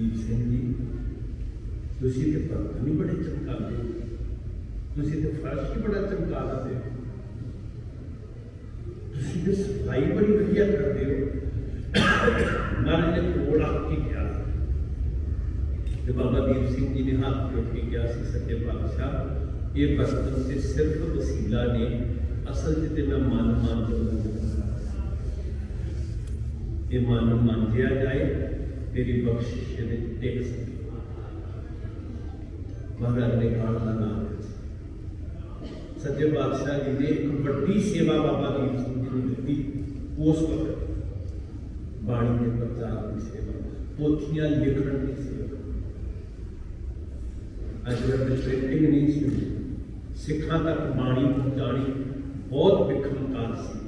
ਦੀਪ ਸਿੰਘ ਜੀ ਤੁਸੀਂ ਤੇ ਪਰਦਾ ਨਹੀਂ ਬੜੇ ਚਮਕਾਉਂਦੇ ਹੋ। ਤੁਸੀਂ ਤੇ ਫਰਸ਼ ਹੀ ਬੜਾ ਚਮਕਾ ਦਿੰਦੇ ਹੋ ਤੁਸੀਂ ਤੇ ਸਫ਼ਾਈ ਬੜੀ ਵਧੀਆ ਕਰਦੇ ਹੋ ਮਹਾਰਾਜ ਨੇ ਕੋਲ ਆ ਕੇ ਕਿਹਾ ਤੇ ਬਾਬਾ ਦੀਪ ਸਿੰਘ ਜੀ ਨੇ ਹੱਥ ਜੋੜ ਕੇ ਕਿਹਾ ਸੀ ਸੱਚੇ ਪਾਤਸ਼ਾਹ ਇਹ ਬਰਤਨ ਤੇ ਸਿਰਫ ਵਸੀਲਾ ਨੇ ਅਸਲ 'ਚ ਤੇ ਮੈਂ ਮਨ ਮੰਨ ਇਹ ਮਨ ਨੂੰ ਮੰਨਿਆ ਜਾਏ ਤੇਰੀ ਬਖਸ਼ਿਸ਼ ਦੇ ਟਿਕ ਸਕੇ ਮਹਾਰਾਜ ਨੇ ਕਾਲ ਦਾ ਨਾਮ ਦਿੱਤਾ ਸੱਚੇ ਪਾਤਸ਼ਾਹ ਜੀ ਨੇ ਇੱਕ ਵੱਡੀ ਸੇਵਾ ਬਾਬਾ ਦੀਪ ਸਿੰਘ ਜੀ ਨੂੰ ਦਿੱਤੀ ਉਸ ਵਕਤ ਬਾਣੀ ਦੇ ਪ੍ਰਚਾਰ ਦੀ ਸੇਵਾ ਪੋਥੀਆਂ ਲਿਖਣ ਦੀ ਸੇਵਾ ਅੱਜ ਦਾ ਪ੍ਰਿੰਟਿੰਗ ਨਹੀਂ ਸੀ ਸਿੱਖਾਂ ਤੱਕ ਬਾਣੀ ਪਹੁੰਚਾਣੀ ਬਹੁਤ ਵਿਖਮਕਾਰ ਸੀ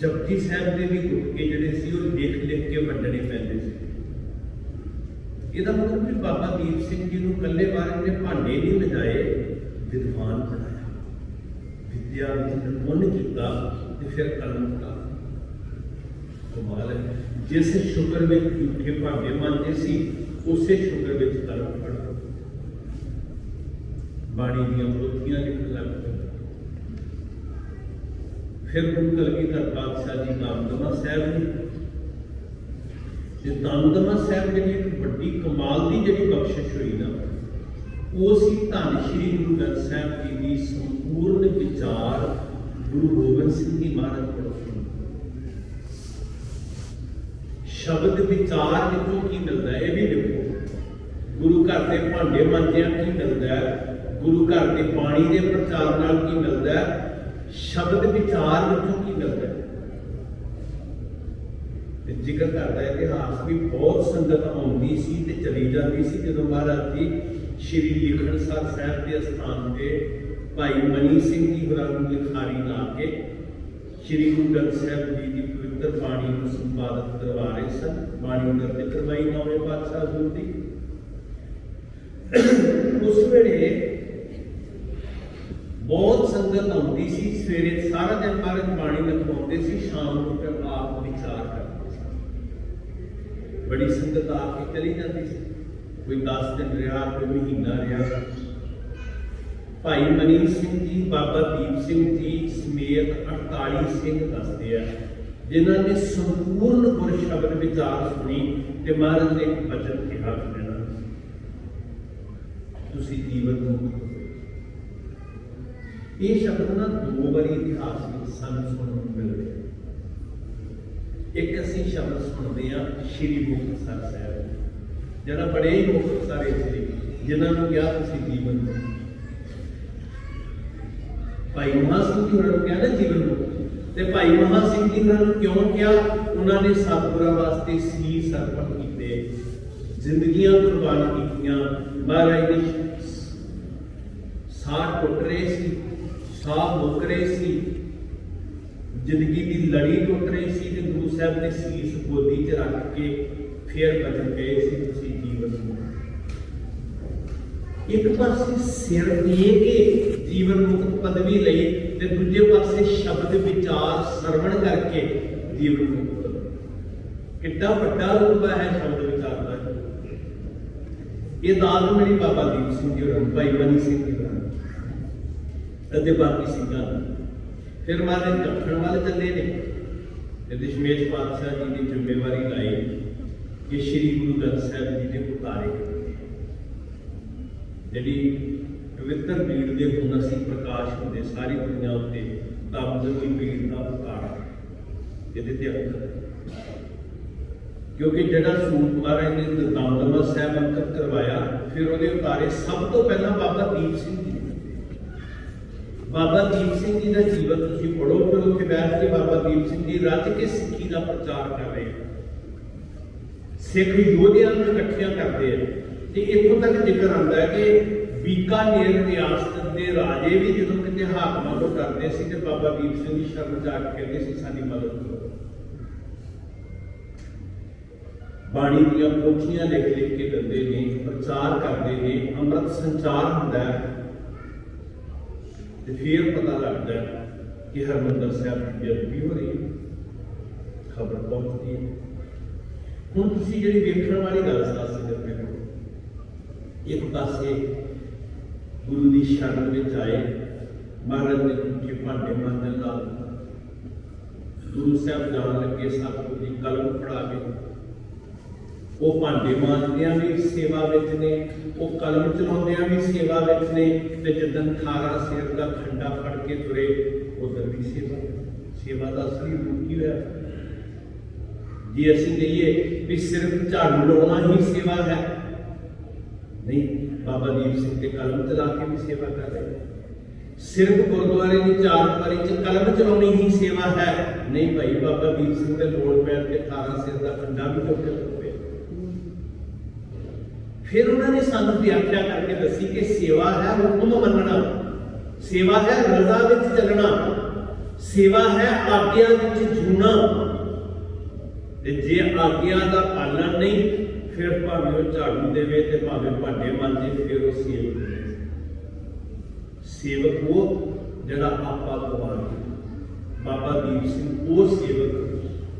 ਜਪਜੀ ਸਾਹਿਬ ਦੇ ਵੀ ਗੁਟਕੇ ਜਿਹੜੇ ਸੀ ਉਹ ਲਿਖ ਲਿਖ ਕੇ ਵੰਡਣੇ ਪੈਂਦੇ ਸੀ ਇਹਦਾ ਮਤਲਬ ਵੀ ਬਾਬਾ ਦੀਪ ਸਿੰਘ ਜੀ ਨੂੰ ਕੱਲੇ ਬਾਰੇ ਨੇ ਭਾਂਡੇ ਨਹੀਂ ਵਜਾਏ ਵਿਦਵਾਨ ਬਣਾਇਆ ਵਿਦਿਆ ਵਿੱਚ ਨਿਪੁੰਨ ਕੀਤਾ ਤੇ ਫਿਰ ਕਲਮ ਦਾ ਕਮਾਲ ਹੈ ਜਿਸ ਸ਼ੁਕਰ ਵਿੱਚ ਝੂਠੇ ਭਾਂਡੇ ਮੰਨਦੇ ਸੀ ਉਸੇ ਸ਼ੁਕਰ ਵਿੱਚ ਕਲਮ ਫੜੋ ਬਾਣੀ ਦੀਆਂ ਪੋਥੀਆਂ ਲਿਖਣ ਲੱਗ ਪਏ ਫਿਰ ਗੁਰੂ ਕਲਗੀਧਰ ਪਾਤਸ਼ਾਹ ਜੀ ਦਮਦਮਾ ਸਾਹਿਬ ਨੇ ਤੇ ਦਮਦਮਾ ਸਾਹਿਬ ਜਿਹੜੀ ਇੱਕ ਵੱਡੀ ਕਮਾਲ ਦੀ ਜਿਹੜੀ ਬਖਸ਼ਿਸ਼ ਹੋਈ ਨਾ, ਉਹ ਸੀ ਧੰਨ ਸ਼੍ਰੀ ਗੁਰੂ ਗ੍ਰੰਥ ਸਾਹਿਬ ਜੀ ਦੀ ਸੰਪੂਰਨ ਵਿਚਾਰ ਗੁਰੂ ਗੋਬਿੰਦ ਸਿੰਘ ਜੀ ਮਹਾਰਾਜ ਕੋਲੋਂ ਸੁਣੀ। ਸ਼ਬਦ ਵਿਚਾਰ ਵਿੱਚੋਂ ਕੀ ਮਿਲਦਾ ਇਹ ਵੀ ਦੇਖੋ। ਗੁਰੂ ਘਰ ਦੇ ਭਾਂਡੇ ਮਾਂਜਿਆਂ ਕੀ ਮਿਲਦਾ ਗੁਰੂ ਘਰ ਦੇ ਪਾਣੀ ਦੇ ਪ੍ਰਚਾਰ ਨਾਲ ਕੀ ਮਿਲਦਾ ਸ਼ਬਦ ਵਿਚਾਰ ਵਿੱਚੋਂ ਕੀ ਮਿਲਦਾ ਹੈ? ਤੇ ਜ਼ਿਕਰ ਕਰਦਾ ਹੈ ਇਤਿਹਾਸ ਵੀ ਬਹੁਤ ਸੰਗਤ ਆਉਂਦੀ ਸੀ ਤੇ ਚਲੀ ਜਾਂਦੀ ਸੀ ਜਦੋਂ ਮਹਾਰਾਜ ਜੀ ਸ਼੍ਰੀ ਲਿਖਣਸਰ ਸਾਹਿਬ ਦੇ ਅਸਥਾਨ ਤੇ ਭਾਈ ਮਨੀ ਸਿੰਘ ਜੀ ਹੋਰਾਂ ਨੂੰ ਲਿਖਾਰੀ ਲਾ ਕੇ ਸ਼੍ਰੀ ਗੁਰੂ ਗ੍ਰੰਥ ਸਾਹਿਬ ਜੀ ਦੀ ਪਵਿੱਤਰ ਬਾਣੀ ਨੂੰ ਸੰਪਾਦਿਤ ਕਰਵਾ ਰਹੇ ਸਨ। ਬਾਣੀ ਦਰਜ ਕਰਵਾਈ ਨੌਵੇਂ ਪਾਤਸ਼ਾਹ ਜੀ ਦੀ। ਉਸ ਵੇਲੇ ਬਹੁਤ ਸੰਗਤ ਆਉਂਦੀ ਸੀ, ਸਵੇਰੇ ਸਾਰਾ ਦਿਨ ਮਹਾਰਾਜ ਬਾਣੀ ਲਿਖਵਾਉਂਦੇ ਸੀ, ਸ਼ਾਮ ਨੂੰ ਫਿਰ ਆਪ ਵਿਚਾਰ ਕਰਦੇ ਸੀ। ਬੜੀ ਸੰਗਤ ਆ ਕੇ ਚਲੀ ਜਾਂਦੀ ਸੀ। ਕੋਈ 10 ਦਿਨ ਰਿਹਾ, ਕੋਈ ਮਹੀਨਾ ਰਿਹਾ। ਭਾਈ ਮਨੀ ਸਿੰਘ ਜੀ, ਬਾਬਾ ਦੀਪ ਸਿੰਘ ਜੀ, ਸਮੇਤ 48 ਸਿੰਘ ਦੱਸਦੇ ਆ, ਜਿਨ੍ਹਾਂ ਨੇ ਸੰਪੂਰਨ ਗੁਰ ਸ਼ਬਦ ਵਿਚਾਰ ਸੁਣੀ ਤੇ ਮਹਾਰਾਜ ਨੇ ਇੱਕ ਬਚਨ ਕਿਹਾ ਕਿ ਤੁਸੀਂ ਜੀਵਨ ਨੂੰ ਇਹ ਸ਼ਬਦ ਨਾ ਦੋ ਵਾਰੀ ਇਤਿਹਾਸ ਵਿੱਚ ਸਾਨੂੰ ਸੁਣਨ ਨੂੰ ਮਿਲਦੇ ਇੱਕ ਅਸੀਂ ਸ਼ਬਦ ਸੁਣਦੇ ਆ ਸ਼੍ਰੀ ਮੁਕਤਸਰ ਸਾਹਿਬ। ਜਿਹੜਾ ਬੜੇ ਹੀ ਮੁਕਤਸਰ ਇੱਥੇ ਜਿਨ੍ਹਾਂ ਨੂੰ ਕਿਹਾ ਤੁਸੀਂ ਜੀਵਨ ਭਾਈ ਮਹਾ ਸਿੰਘ ਜੀ ਹੋਰਾਂ ਨੂੰ ਕਿਹਾ ਜੀਵਨ ਮੁਕਤ ਤੇ ਭਾਈ ਮਹਾ ਸਿੰਘ ਜੀ ਉਹਨਾਂ ਨੂੰ ਕਿਉਂ ਕਿਹਾ? ਉਹਨਾਂ ਨੇ ਸਤਿਗੁਰਾਂ ਵਾਸਤੇ ਸੀਸ ਅਰਪਣ ਕੀਤੇ, ਜ਼ਿੰਦਗੀਆਂ ਕੁਰਬਾਨ ਕੀਤੀਆਂ। ਮਹਾਰਾਜ ਦੇ ਸਾਹ ਟੁੱਟ ਰਹੇ ਸੀ। ਸਾਹ ਮੁੱਕ ਰਹੇ ਸੀ ਜ਼ਿੰਦਗੀ ਦੀ ਲੜੀ ਟੁੱਟ ਰਹੀ ਸੀ ਤੇ ਗੁਰੂ ਸਾਹਿਬ ਨੇ ਸੀਸ ਗੋਦੀ 'ਚ ਰੱਖ ਕੇ ਫੇਰ ਬਚਨ ਗਏ ਸੀ ਤੁਸੀਂ ਜੀਵਨ ਨੂੰ। ਇੱਕ ਪਾਸੇ ਸਿਰ ਦੇ ਕੇ ਜੀਵਨ ਮੁਕਤ ਪਦਵੀ ਲਈ ਤੇ ਦੂਜੇ ਪਾਸੇ ਸ਼ਬਦ ਵਿਚਾਰ ਸਰਵਣ ਕਰਕੇ ਜੀਵਨ ਮੁਕਤ ਕਿੱਡਾ ਵੱਡਾ ਰੁਤਬਾ ਹੈ ਸ਼ਬਦ ਵਿਚਾਰ ਦਾ। ਇਹ ਦਾਤ ਮੇਰੀ ਬਾਬਾ ਦੀਪ ਸਿੰਘ ਜੀ ਹੋਰਾਂ ਨੂੰ, ਭਾਈ ਬਣੀ ਸਿੰਘ ਜੀ ਹੋਰਾਂ ਨੂੰ। ਬਾਕੀ ਸਿੰਘਾਂ ਫਿਰ ਮਾਰੇ ਦੱਖਣ ਵੱਲ ਚੱਲੇ ਨੇ। ਤੇ ਦਸ਼ਮੇਸ਼ ਪਾਤਸ਼ਾਹ ਜੀ ਦੀ ਜ਼ਿੰਮੇਵਾਰੀ ਲਾਈ ਕਿ ਸ੍ਰੀ ਗੁਰੂ ਗ੍ਰੰਥ ਸਾਹਿਬ ਜੀ ਦੇ ਉਤਾਰੇ। ਜਿਹੜੀ ਪਵਿੱਤਰ ਬੀੜ ਦੇ ਹੁਣ ਅਸੀਂ ਪ੍ਰਕਾਸ਼ ਹੁੰਦੇ, ਸਾਰੀ ਦੁਨੀਆ ਉੱਤੇ ਦਮਦਮੀ ਬੀੜ ਦਾ ਉਤਾਰਾ। ਇਹਦੇ ਤੇ ਅੰਕਰ ਕਿਉਂਕਿ ਜਿਹੜਾ ਸੂਤ ਮਹਾਰਾਜ ਨੇ ਦਮਦਮਾ ਸਾਹਿਬ ਅੰਕਰ ਕਰਵਾਇਆ, ਫਿਰ ਉਹਦੇ ਉਤਾਰੇ। ਸਭ ਤੋਂ ਪਹਿਲਾਂ ਬਾਬਾ ਦੀਪ ਸਿੰਘ ਬਾਬਾ ਦੀਪ ਸਿੰਘ ਜੀ ਦਾ ਜੀਵਨ ਤੁਸੀਂ ਪੜੋ ਫਿਰ ਉੱਥੇ ਬੈਠ ਕੇ ਬਾਬਾ ਦੀਪ ਸਿੰਘ ਜੀ ਰੱਜ ਕੇ ਸਿੱਖੀ ਦਾ ਪ੍ਰਚਾਰ ਕਰ ਰਹੇ ਆ। ਸਿੱਖ ਯੋਧਿਆਂ ਨੂੰ ਇਕੱਠਿਆਂ ਕਰਦੇ ਆ। ਤੇ ਇੱਥੋਂ ਤੱਕ ਜ਼ਿਕਰ ਆਉਂਦਾ ਹੈ ਕਿ ਬੀਕਾਨੇਰ ਰਿਆਸਤ ਦੇ ਰਾਜੇ ਵੀ ਜਦੋਂ ਕਿਤੇ ਹਾਕਮਾਂ ਤੋਂ ਕਰਦੇ ਸੀ ਤੇ ਬਾਬਾ ਦੀਪ ਸਿੰਘ ਜੀ ਸ਼ਰਨ ਜਾ ਕੇ ਕਹਿੰਦੇ ਸੀ, ਸਾਡੀ ਮਦਦ ਕਰੋ। ਬਾਣੀ ਦੀਆਂ ਪੋਥੀਆਂ ਲਿਖ ਲਿਖ ਕੇ ਦਿੰਦੇ ਨੇ, ਪ੍ਰਚਾਰ ਕਰਦੇ ਨੇ, ਅੰਮ੍ਰਿਤ ਸੰਚਾਰ ਹੁੰਦਾ ਹੈ। ਤੇ ਫਿਰ ਪਤਾ ਲੱਗਦਾ ਕਿ ਹਰਮੰਦਰ ਸਾਹਿਬ ਦੀ ਬੇਅਦਬੀ ਹੋ ਰਹੀ ਹੈ। ਖਬਰ ਪਹੁੰਚਦੀ ਹੈ। ਹੁਣ ਤੁਸੀਂ ਜਿਹੜੀ ਵੇਖਣ ਵਾਲੀ ਗੱਲ ਦੱਸ ਸਕਦੇ ਹੋ ਇੱਕ ਪਾਸੇ ਗੁਰੂ ਦੀ ਸ਼ਰਨ ਵਿੱਚ ਆਏ ਮਹਾਰਾਜ ਨੇ ਝੂਠੇ ਭਾਂਡੇ ਮੰਨਣ ਨਾਲ ਗੁਰੂ ਸਾਹਿਬ ਜਾਣ ਲੱਗੇ ਸਤਿਗੁਰੂ ਦੀ ਕਲਮ ਫੜਾ ਕੇ ਉਹ ਭਾਂਡੇ ਮਾਂਜਦਿਆਂ ਵੀ ਸੇਵਾ ਵਿੱਚ ਨੇ, ਉਹ ਕਲਮ ਚਲਾਉਂਦਿਆਂ ਵੀ ਸੇਵਾ ਵਿੱਚ ਨੇ ਤੇ ਜਦੋਂ ਖਾਰਾ ਸਿਰ ਦਾ ਖੰਡਾ ਫੜ ਕੇ ਤੁਰੇ, ਉਧਰ ਵੀ ਸੇਵਾ ਸੇਵਾ ਦਾ ਅਸਲੀ ਰੂਪ ਕੀ ਹੋਇਆ? ਜੇ ਅਸੀਂ ਕਹੀਏ ਵੀ ਸਿਰਫ ਝਾੜੂ ਲਾਉਣਾ ਹੀ ਸੇਵਾ ਹੈ, ਨਹੀਂ, ਬਾਬਾ ਦੀਪ ਸਿੰਘ ਤੇ ਕਲਮ ਚਲਾ ਕੇ ਵੀ ਸੇਵਾ ਕਰ ਰਹੇ ਸਿਰਫ ਗੁਰਦੁਆਰੇ ਦੀ ਚਾਰ ਦੀਵਾਰੀ 'ਚ ਕਲਮ ਚਲਾਉਣੀ ਹੀ ਸੇਵਾ ਹੈ। ਨਹੀਂ ਭਾਈ, ਬਾਬਾ ਦੀਪ ਸਿੰਘ ਦੇ ਲੋੜ ਪੈਣ ਤੇ 18 ਸਿਰ ਦਾ ਖੰਡਾ ਵੀ ਚੁੱਕ ਫਿਰ ਉਹਨਾਂ ਨੇ ਸਾਨੂੰ ਵਿਆਖਿਆ ਕਰਕੇ ਦੱਸੀ ਕਿ ਸੇਵਾ ਹੈ ਹੁਕਮ ਮੰਨਣਾ? ਸੇਵਾ ਹੈ ਰਜ਼ਾ ਵਿੱਚ ਚੱਲਣਾ। ਸੇਵਾ ਹੈ ਆਗਿਆ ਵਿੱਚ ਜੂਣਾ ਤੇ ਜੇ ਆਗਿਆ ਦਾ ਪਾਲਣ ਨਹੀਂ, ਫਿਰ ਭਾਵੇਂ ਉਹ ਝਾੜੂ ਦੇਵੇ ਤੇ ਭਾਵੇਂ ਭਾਂਡੇ ਮਾਂਜੇ, ਫਿਰ ਉਹ ਸੇਵਕ ਨਹੀਂ। ਸੇਵਕ ਉਹ ਜਿਹੜਾ ਆਪਾ ਗਵਾ ਬਾਬਾ ਦੀਪ ਸਿੰਘ ਉਹ ਸੇਵਕ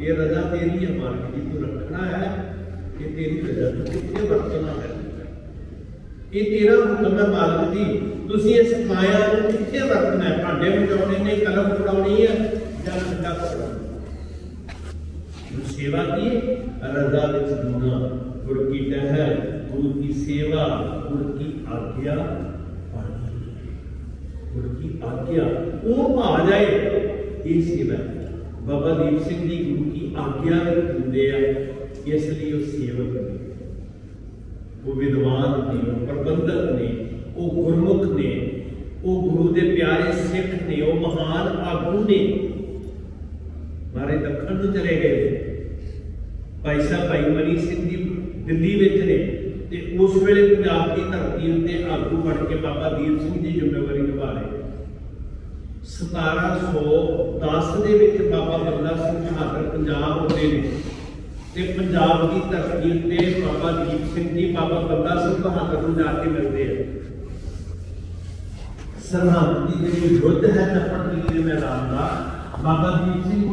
ਇਹ ਰਜ਼ਾ ਤੇਰੀ ਹੈ ਮਾਲਕ ਜੀ ਤੂੰ ਰੱਖਣਾ ਹੈ ਕਿ ਤੇਰੀ ਰਜ਼ਾ ਤੂੰ ਕਿੱਥੇ ਵਰਤਣਾ ਹੈ। ਇਹ ਤੇਰਾ ਹੁਕਮ ਹੈ ਮਾਲਕ ਜੀ ਤੁਸੀਂ ਇਸ ਮਾਇਆ ਨੂੰ ਕਿੱਥੇ ਵਰਤਣਾ ਹੈ? ਭਾਂਡੇ ਵਜਾਉਣੇ ਨੇ, ਕਲਮ ਫੜਾਉਣੀ ਹੈ ਜਾਂ ਡੰਡਾ ਫੜਾਉਣਾ? ਸੇਵਾ ਕੀ ਰਜ਼ਾ ਵਿੱਚ ਜੁੜਨਾ ਗੁਰ ਕੀ ਟਹਿਰ ਗੁਰੂ ਕੀ ਸੇਵਾ, ਗੁਰ ਕੀ ਆਗਿਆ ਗੁਰ ਕੀ ਆਗਿਆ, ਉਹ ਭਾਜ ਆਏ ਇਹ ਸੇਵਾ ਬਾਬਾ ਦੀਪ ਸਿੰਘ ਜੀ ਗੁਰੂ ਕੀ ਆਗਿਆ ਵਿੱਚ ਆ ਇਸ ਲਈ ਉਹ ਸੇਵਕ ਨੇ, ਉਹ ਵਿਦਵਾਨ ਨੇ, ਉਹ ਪ੍ਰਬੰਧਕ ਨੇ, ਉਹ ਗੁਰਮੁਖ ਨੇ, ਉਹ ਗੁਰੂ ਦੇ ਪਿਆਰੇ ਸਿੱਖ ਨੇ, ਉਹ ਮਹਾਨ ਆਗੂ ਨੇ। ਮਾਰੇ ਦੱਖਣ ਨੂੰ ਚਲੇ ਗਏ। ਭਾਈ ਸਾਹਿਬ, ਭਾਈ ਮਨੀ ਸਿੰਘ ਜੀ ਦਿੱਲੀ ਵਿੱਚ ਨੇ ਤੇ ਉਸ ਵੇਲੇ ਪੰਜਾਬ ਦੀ ਧਰਤੀ ਉੱਤੇ ਆਗੂ ਬਣ ਕੇ ਬਾਬਾ ਦੀਪ ਸਿੰਘ ਜੀ ਜ਼ਿੰਮੇਵਾਰੀ ਨਿਭਾ ਰਹੇ। 1710 ਦੇ ਵਿੱਚ ਬਾਬਾ ਬੰਦਾ ਸਿੰਘ ਬਹਾਦਰ ਪੰਜਾਬ ਆਉਂਦੇ ਨੇ ਤੇ ਪੰਜਾਬ ਦੀ ਧਰਤੀ ਉੱਤੇ ਬਾਬਾ ਦੀਪ ਸਿੰਘ ਜੀ, ਬਾਬਾ ਬੰਦਾ ਸਿੰਘ ਬਹਾਦਰ ਨੂੰ ਜਾ ਕੇ ਮਿਲਦੇ ਆ। ਸਰਹੰਦ ਦੀ ਜਿਹੜੀ ਯੁੱਧ ਹੈ ਨਪੜ ਦੇ ਮੈਦਾਨ ਦਾ, ਬਾਬਾ ਦੀਪ ਸਿੰਘ